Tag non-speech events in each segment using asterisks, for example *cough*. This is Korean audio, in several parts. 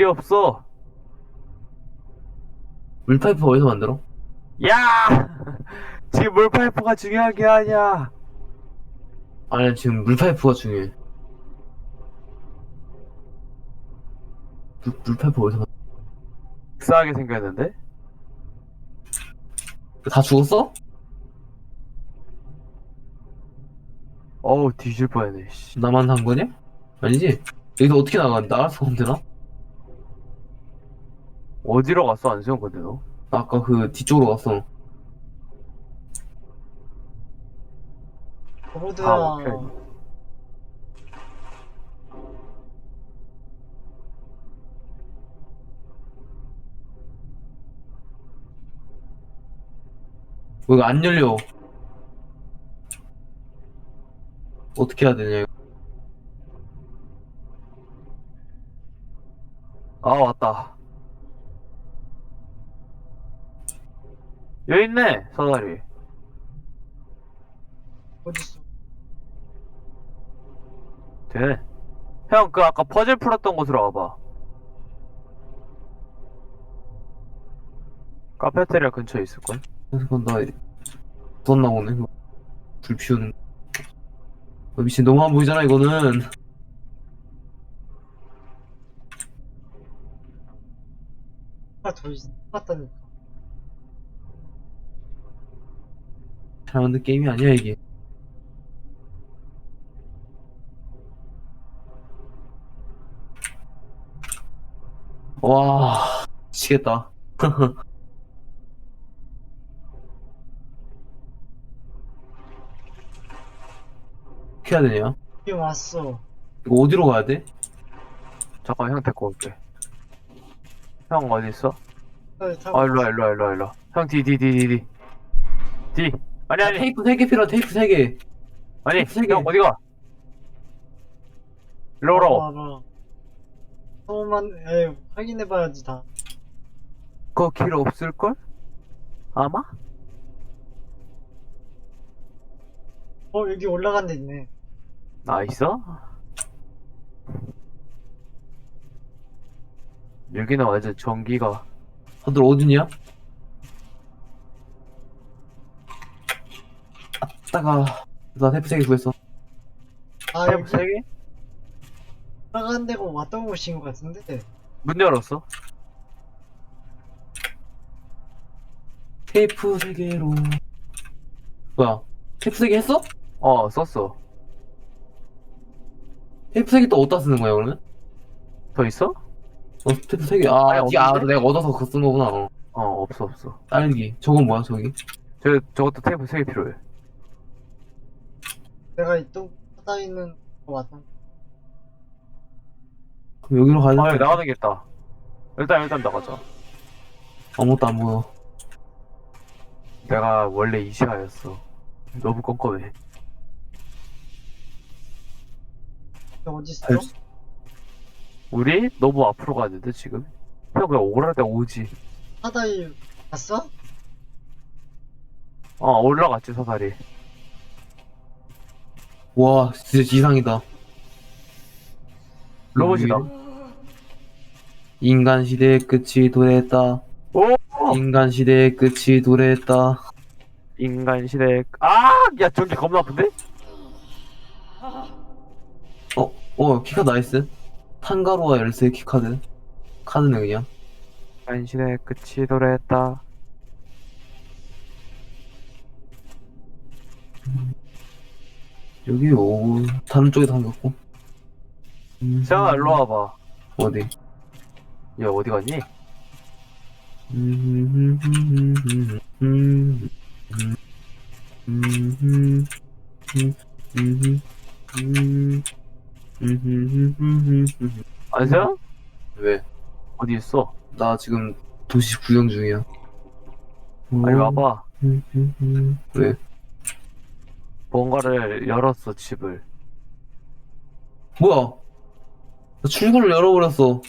길이 없어. 물파이프 어디서 만들어? 야! *laughs* 지금 물파이프가 중요한 게 아니야. 아니 지금 물파이프가 중요해 물, 물파이프 어디서 만들어? 싸하게 생겼는데? 다 죽었어? 어우, 뒤질 뻔했네, 씨. 나만 한 거냐? 아니지? 여기서 어떻게 나가? 나갈 수가 없나? 어디로 갔어, 안 세운 건데, 너? 아까 그 뒤쪽으로 갔어 로드야. 뭐 이거 안 열려 어떻게 해야 되냐 이거 아, 왔다. 여기 있네, 사다리. 어딨어? 되네. 형, 그 아까 퍼즐 풀었던 곳으로 와봐. 카페테리아 근처에 있을걸? 그건 나 떴나 보네. 불 피우는 거. 어, 미친 너무 안 보이잖아 이거는 하나 더 있, 봤다니 잘 만든 게임이 아니야 이게 와 미치겠다 어떻게 해야 되냐 여기 왔어. 이거 어디로 가야 돼? 잠깐, 형 데리고 올게. 형 어디 있어? 아, 타고 아, 일로 와, 일로 와, 일로 와, 일로 와. 형, 뒤, 뒤, 뒤, 뒤, 뒤. 뒤. 아니, 아니, 테이프 3개 필요하 테이프 3개 아니, 세 개. 형, 어디가? 일로 오라고. 와봐. 처음만, 에 확인해봐야지 다. 그거 길 없을걸? 아마? 어, 여기 올라간 데 있네. 아, 있어? 여기는 완전 전기가. 다들 어디냐? 아따가 나 테이프 3개 구했어 아, 템 여기 세 개? 올라간 데가 왔던 곳인 것 같은데. 문 열었어. 테이프 3개로 뭐야 테이프 3개 했어? 어, 썼어. 테이프 3개 또 어디다 쓰는 거야 그러면? 더 있어? 어 테이프 3개 아, 아니, 이- 아 없는데? 내가 얻어서 그거 쓴 거구나 어. 어, 없어, 없어. 딸기 저건 뭐야 저기? 저, 저것도 테이프 세 개 필요해. 내가 이쪽 하다 있는 거 왔던 그럼 여기로 가야 아, 여기? 나가는 게 있다. 일단, 일단 나가자. 아무것도 안 보여 내가 원래 이 시가였어. 너무 껌껌해. 데 어디 있어? 알 수- 우리 너무 앞으로 가는데, 지금? 형, 그냥 오랄 때 오지. 하다이 갔어? 어, 올라갔지, 사다리. 와 진짜 이상이다 로봇이다. 인간 시대의 끝이 도래했다 오! 인간 시대의 끝이 도래했다 인간 시대. 아! 야, 전기 겁나 아픈데? 어? 어 키카드 나이스 탄가루와 열쇠 키카드 카드네 그냥 인간 시대 끝이 도래했다. 여기 오 다른 쪽에 담겼고 음, 세영아, 일로 와봐. 어디? 얘 어디 갔니? 안세영? 왜? 어디 있어? 나 지금 도시 구경 중이야. 빨리 와봐. 왜? 뭔가를 열었어, 집을. 뭐야? 나 출구를 열어버렸어.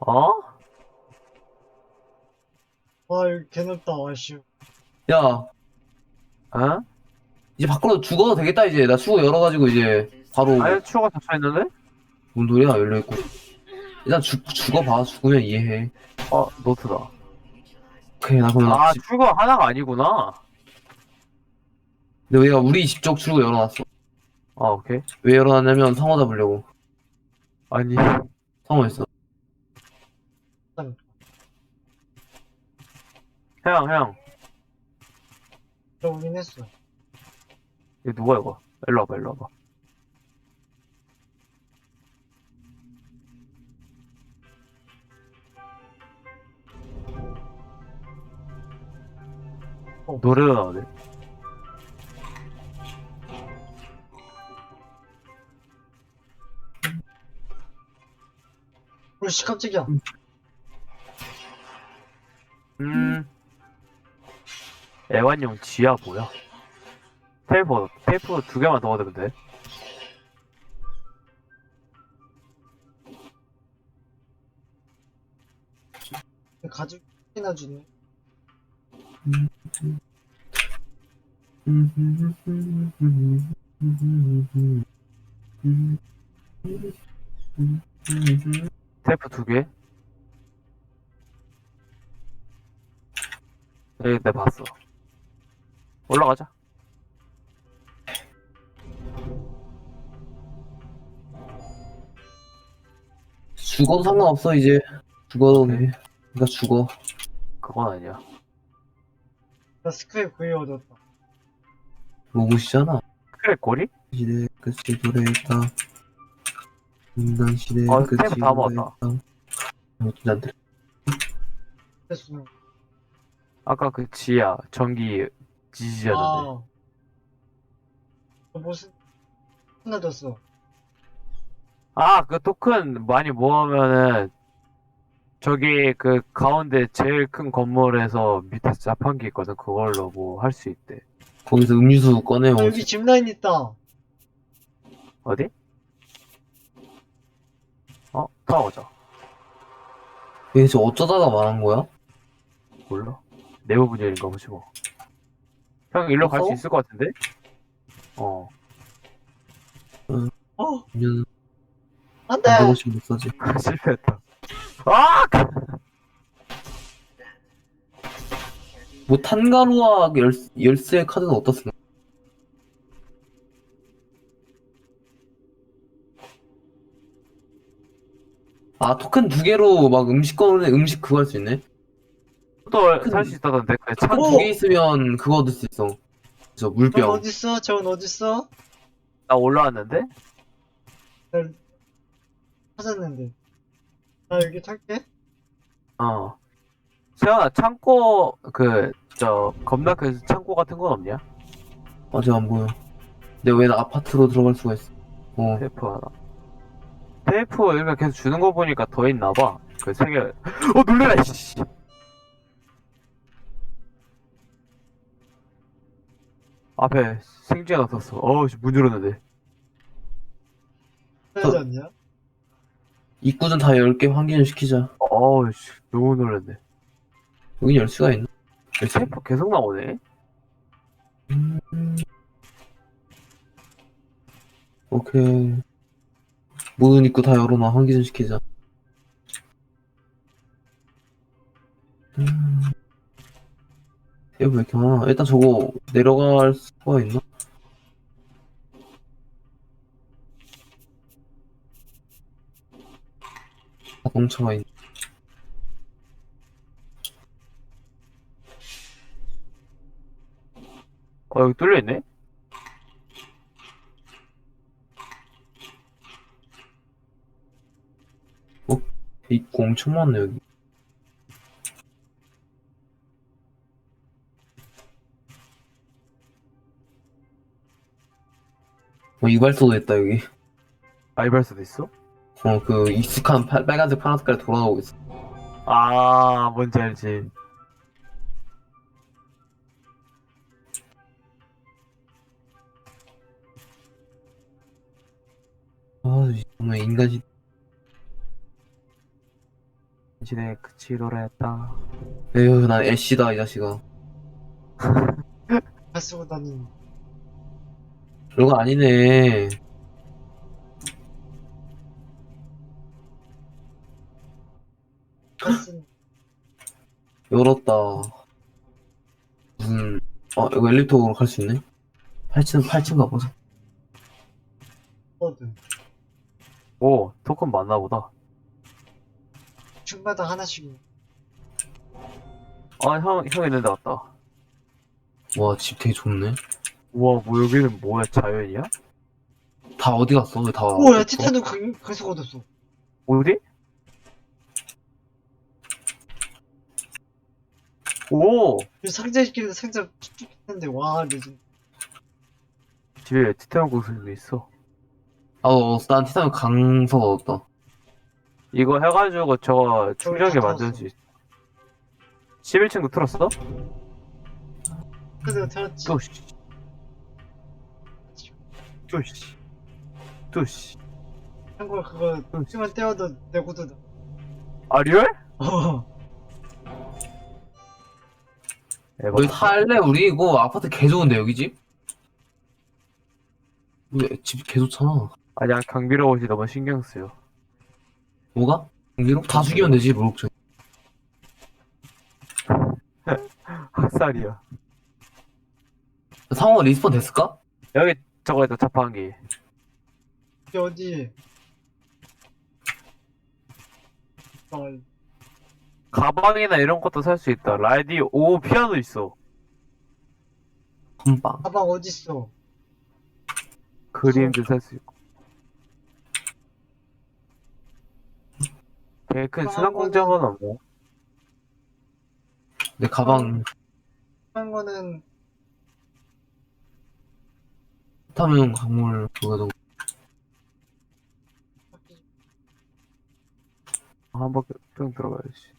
어? 와, 여기 개넓다, 와씨. 야, 어? 이제 밖으로 죽어도 되겠다 이제. 나 출구 열어가지고 이제 바로 아예 추가 닫혀 있는데? 뭔 소리야 열려 있고. 일단 죽, 죽어봐. 죽으면 이해해. 어 노트다 오케이, 나 그러면 아 집, 출구 하나가 아니구나 근데 우리가 우리 집 쪽 출구 열어놨어. 아 오케이 왜 열어놨냐면 상어 잡으려고. 아니 상어 있어. 형 형 들어오긴 했어. 이거 누가 이거 일로 와봐 일로 와봐 어. 노래가 나오네 씨 깜짝이야. 음 애완용 지하 뭐야 테이프 테이프 두 개만 더 얻으면 돼 가죽이나 주네. 테이프 두 개? 여기 내 봤어. 올라가자. 죽어도 상관없어, 이제. 죽어도 돼. 그러니까 죽어. 그건 아니야. 나 스크랩 구해 얻었다. 로봇이잖아. 그래, 꼬리? 시대 끝이 도래했다. 인간 시대 어, 끝이 테이프 다 먹었다. 어, 진짜 안 돼. 됐어. 아까 그 지하, 전기 지지하던데. 아. 너 무슨 하나 줬어. 아, 그 토큰 많이 모으면은, 저기 그 가운데 제일 큰 건물에서 밑에 자판기 있거든. 그걸로 뭐 할 수 있대. 거기서 음료수 꺼내 아, 먹지. 여기 짚라인 있다. 어디? 어? 타워자. 얘저 어쩌다가 말한 거야? 몰라. 내부 분열인가 보지 뭐. 형 일로 갈수 무서워? 있을 것 같은데? 어. 어, 음료수 안 돼! 안 먹으시면 못 사지. 실패했다. 아! 뭐 탄가루와 열, 열쇠 카드는 쓰나? 아 토큰 두 개로 막 음식 꺼내 음식 그거 할 수 있네? 또 살 수 있다던데. 그 차, 토큰 오! 두개 있으면 그거 얻을 수 있어 저 저건 물병 어딨어? 저건 어딨어? 나 올라왔는데? 나 찾았는데. 나 여기 탈게. 어. 세연아, 창고, 그, 저, 겁나 그 창고 같은 건 없냐? 아직 안 보여 근데 왜 나 아파트로 들어갈 수가 있어 어 테이프 하나. 테이프 이렇게 계속 주는 거 보니까 더 있나 봐. 그 세 개. 어, 놀래라, 씨. 앞에 생쥐가 나섰어. 어우, 씨, 문 열었는데. 해야지 않냐? 입구는 다 10개 확인을 시키자 어우, 씨, 너무 놀랐네. 여긴 열 수가 있나? 열쇠 테이프 계속 나오네? 오케이 모든 입구 다 열어놔 환기 좀 시키자 음. 이거 왜 이렇게 많아 일단 저거 내려갈 수가 있나? 자동차가 있네 어, 여기 뚫려있네? 입구 엄청 많네 여기 어 이발소도 있다 여기 아이발 수도 있어? 어 그 익숙한 팔- 빨간색 파란 색깔 돌아오고 있어 아, 뭔지 알지. 아 정말 인간이 진의 그치 노래했다. 에휴 난 애쉬다 이 자식아 발 쓰고 다니는. 별거 아니네 열었다. 무슨, 어, 이거 엘리베이터로 갈 수 있네? 8층, 8층 가보자. 거든. 오, 토큰 맞나 보다. 층마다 하나씩. 아, 형, 형 있는데 왔다. 와, 집 되게 좋네. 우와, 뭐 여기는 뭐야, 자연이야? 다 어디 갔어? 왜 다. 오, 야, 없어? 티타노 강, 강석 얻었어. 어디? 오! 여기 상자 있길래 상자 쭉 했는데, 와, 레전. 집에 티타노 구슬도 있어. 아, 어, 난 티타늄 강석 얻었다. 이거 해가지고 저거 충전기 다 만들. 수 있어. 11층도 틀었어? 그래서 들었지. 뚜시. 뚜시. 뚜시. 참고로 그거, 층만 떼어도 내고도 나. 아, 리얼? 어. 에바. 여기 살래? 우리 이거 아파트 개 좋은데, 여기 집? 우리 집 개 좋잖아. 아니 야, 경비로봇이 너무 신경 쓰여. 뭐가? 공기로? 다 죽이면 되지, 뭘 걱정. *laughs* 학살이야. 상호가 리스폰 됐을까? 여기 저거 있다, 자판기. 이게 어디? 아, 가방이나 이런 것도 살 수 있다. 라디오, 오, 피아노 있어. 한방. 가방 어딨어? 그림도 살 수 있고. 되게 큰 수납 공장은 없네. 내 가방 한 거는, 타면 강물 그거도 한 바퀴 뿅 들어가야지.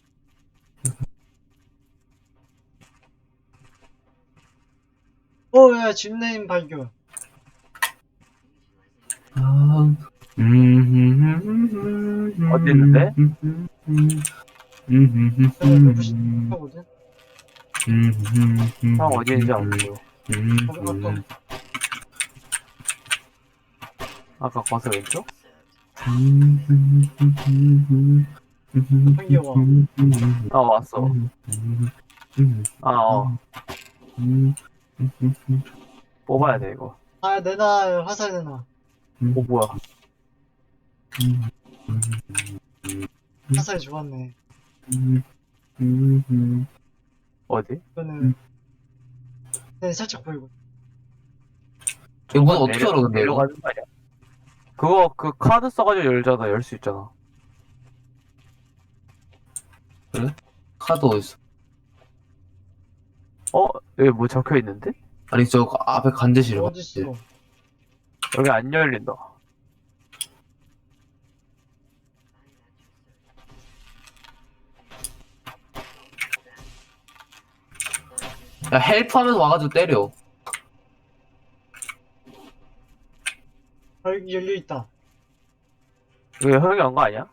어, 야, 집네임 발견. 아, 음, 내가 너무 심하거든? 형 어디 있는지 안 보여. 거기 갔다. 아까 거서 왼쪽? 한겨와. 아, 왔어. 아, 어. 뽑아야 돼, 이거. 아, 내놔, 화살 내놔. 어, 뭐야. 화살이 좋았네. 어디? 이거는, 네, 살짝 보이고. 이거 문 어떻게 내려- 알아, 근데 이거? 내려가는 거 아니야? 그거, 그 카드 써가지고 열잖아. 열 수 있잖아. 카드 어딨어? 어? 여기 뭐 적혀 있는데? 아니, 저 앞에 간제실. 어딨어? 여기 안 열린다. 야, 헬프 하면서 와가지고 때려. 아, 여기 열려 있다. 여기 형이 한거 아니야?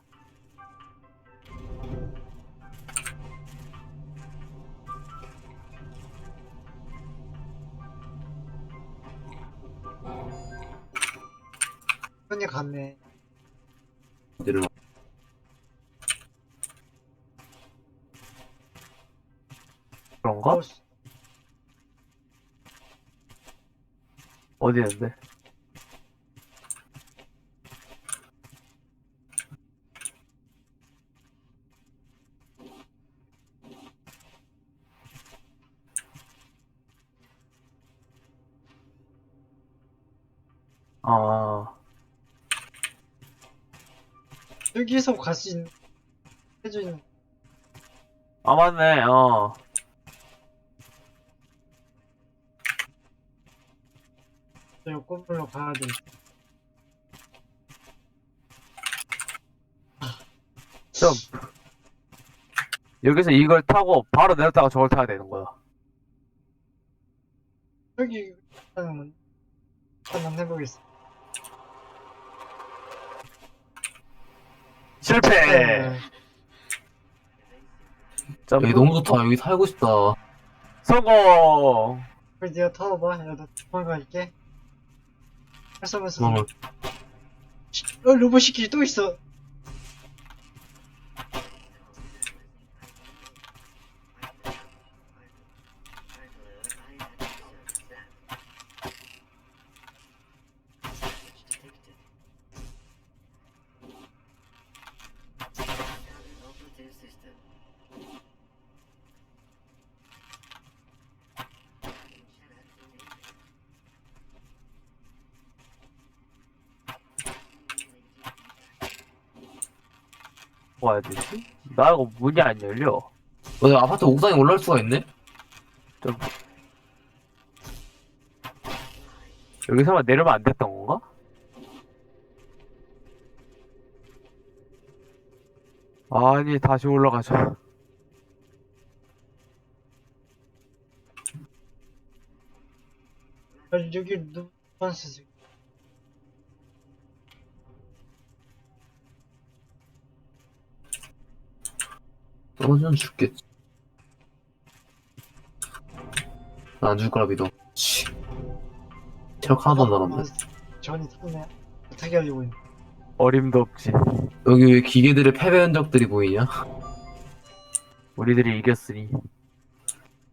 어디 있는데? 아, 여기서 갈 수 있는, 해져 있는. 아 맞네, 어. 내가 건물로 가야 돼. 점프. 여기서 이걸 타고 바로 내렸다가 저걸 타야 되는 거야. 여기, 일단은, 한번 해보겠어. 실패! 네. 점프. 여기 너무 좋다. 여기 살고 싶다. 성공! 그럼 네가 타워봐. 야, 나 도망갈게. 활성화해서. 그러면 어, 로봇 시키 또 있어. 가야 되지? 나 이거 문이 안 열려. 어, 내가 아파트 옥상에 올라올 수가 있네? 여기서만 내려면 안 됐던 건가? 아니, 다시 올라가자. 아니, 여기 누번스 지 금. 떨어지면 죽겠지. 나안 죽을 거라 믿어. 치. 체력 하나도 안 남았네. 아, 전이 탔네. 어떻게 하려고 했네. 어림도 없지. 여기 왜 기계들의 패배 흔적들이 보이냐? 우리들이 이겼으니.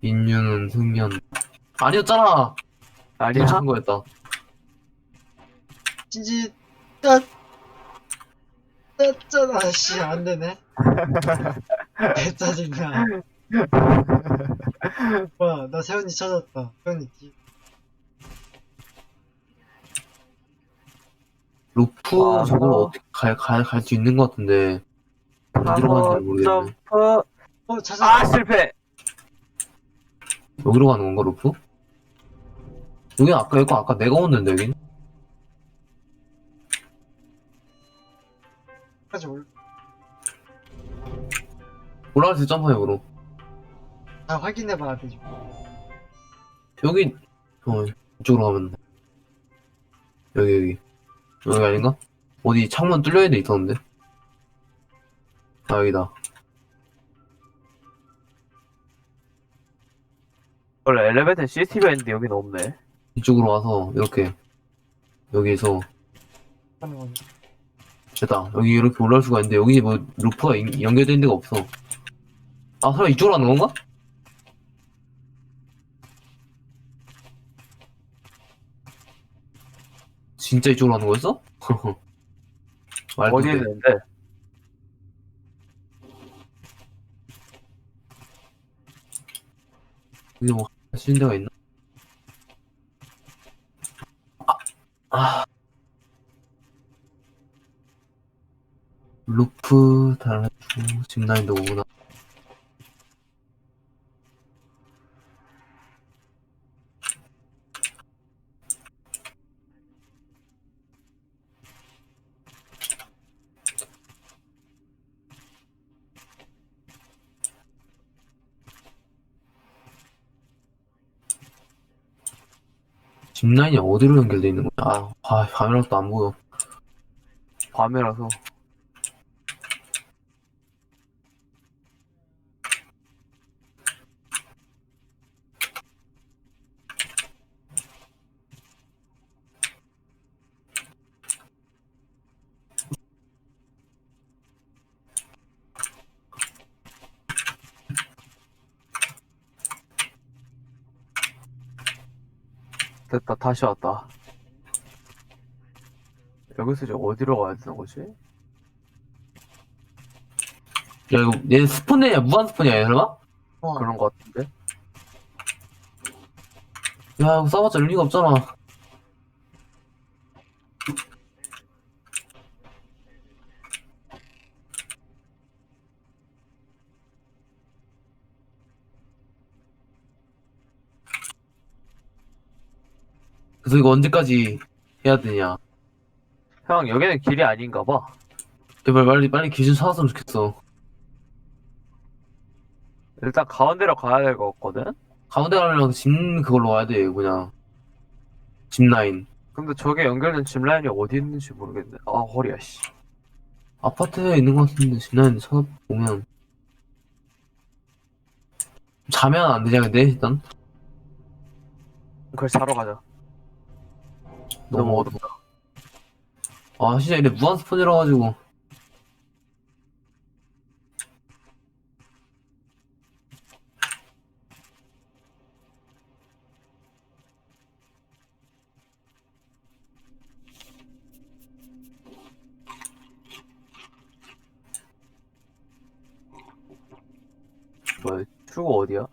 인류는 승리한. 아니었잖아! 아니야. 괜찮은 거였다. 진지, 따, 따잖아, 씨, 안 되네. *laughs* 개 짜증나. 와, 나 세훈이 찾았다. 세훈이 뒤. 루프 아, 저걸 뭐. 어떻게 갈, 갈, 갈 수 있는 것 같은데. 어디로 가는지 모르겠네. 점프. 어, 찾았다. 아, 실패! 여기로 가는 건가, 루프? 여기 아까, 이거 아까 내가 온는데, 여긴? 까지 올. 올라갈 수 점프해, 으로 다 확인해봐야 되지. 여기, 어, 이쪽으로 가면 돼. 여기, 여기. 여기 아닌가? 어디 창문 뚫려있는 데 있었는데? 아, 여기다. 원래 엘리베이터 CCTV가 있는데 여긴 없네. 이쪽으로 와서, 이렇게. 여기에서, 하는 거지. 됐다. 여기 이렇게 올라올 수가 있는데, 여기 뭐, 루프가 인- 연결된 데가 없어. 아, 설마 이쪽으로 가는 건가? 진짜 이쪽으로 가는 거였어? *laughs* 말도 어디 돼. 있는데? 여기 뭐, 쉬는 데가 있나? 아, 아. 루프 달아주고, 짚라인도 오구나. 짚라인이 어디로 연결돼 있는 거야? 아, 아 카메라도 안 보여. 밤이라서. 됐다, 다시 왔다. 여기서 이제 어디로 가야 되는 거지? 야, 이거, 얘 스폰이야? 무한 스폰이야, 설마? 어, 그런 거 같은데? 야, 이거 싸봤자 의미가 없잖아. 그래서 이거 언제까지 해야 되냐? 형, 여기는 길이 아닌가 봐. 제발 빨리 빨리 기준 찾았으면 좋겠어. 일단 가운데로 가야 될 것 같거든? 가운데 가려면 집 그걸로 와야 돼, 그냥. 집 라인. 근데 저게 연결된 짚 라인이 어디 있는지 모르겠네. 아, 허리야, 씨. 아파트에 있는 것 같은데 집 라인 찾아보면 자면 안 되냐 근데 일단 그걸 자러 가자. 너무 어둡다. 아 진짜 이래 무한 스폰이라 가지고 뭐야, 출구 어디야?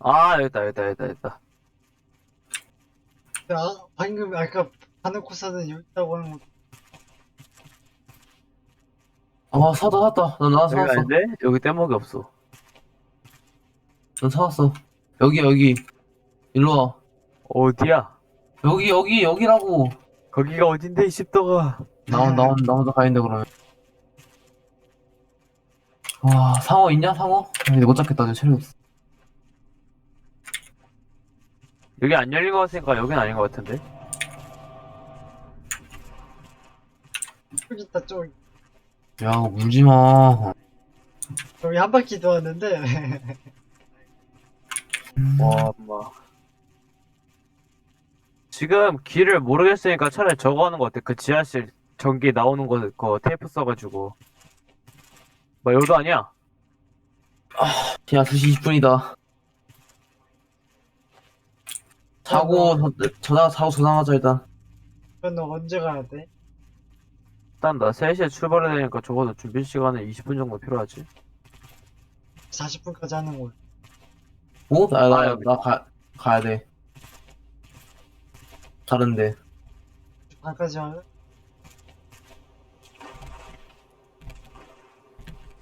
아, 여기다, 여기다, 여기다, 여기다. 야, 방금 아까 코스는 여기 있다고 하는 거. 아 사다 샀다 난, 난 여기 사왔어 아닌데? 여기 떼먹이 없어. 난 사왔어 여기 여기 일로 와 어디야? 여기 여기 여기라고 거기가 어딘데, 이 십도가. 나, 나, 나 혼자 가야돼 그러면 와 상어 있냐 상어? 아, 근데 못 잡겠다 내 체력 없어 여기 안 열린 것 같으니까 여긴 아닌 것 같은데? 여기 있다, 저기. 야 울지마 여기 한 바퀴 도왔는데. 와, 엄마. 지금 길을 모르겠으니까 차라리 저거 하는 거 어때? 그 지하실 전기 나오는 거, 그 테이프 써가지고. 뭐, 여도 아니야? 야 2시 20분이다 사고 저- 저장 사고 저장하자 일단 그건 너 언제 가야 돼? 일단 나 3시에 출발해야 되니까 적어도 준비 시간은 20분 정도 필요하지. 40분까지 하는 걸. 오? 나, 나, 아. 나 가, 가야 돼 다른데 반까지 하면?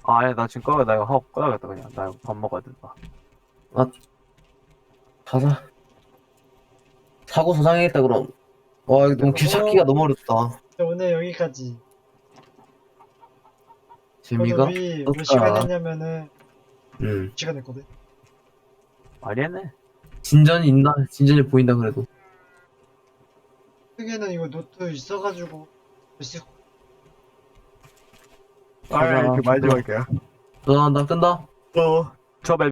아, 아니, 나 지금 꺼야, 나 이거 하고 꺼야겠다, 그냥. 나 이거 밥 먹어야 된다. 가자 사고 저장해야겠다 그럼 와 이거 너무 길 찾기가 너무 어렵다 오늘 여기까지. 재미가? 우리 몇 없다. 시간 했냐면은, 응 2시간 했거든? 많이 했네. 진전이 있나? 진전이 보인다 그래도 크게는 이거 노트 있어가지고, 몇시 가자. 마지막이야. 저장한다 끈다 어. 저 맵,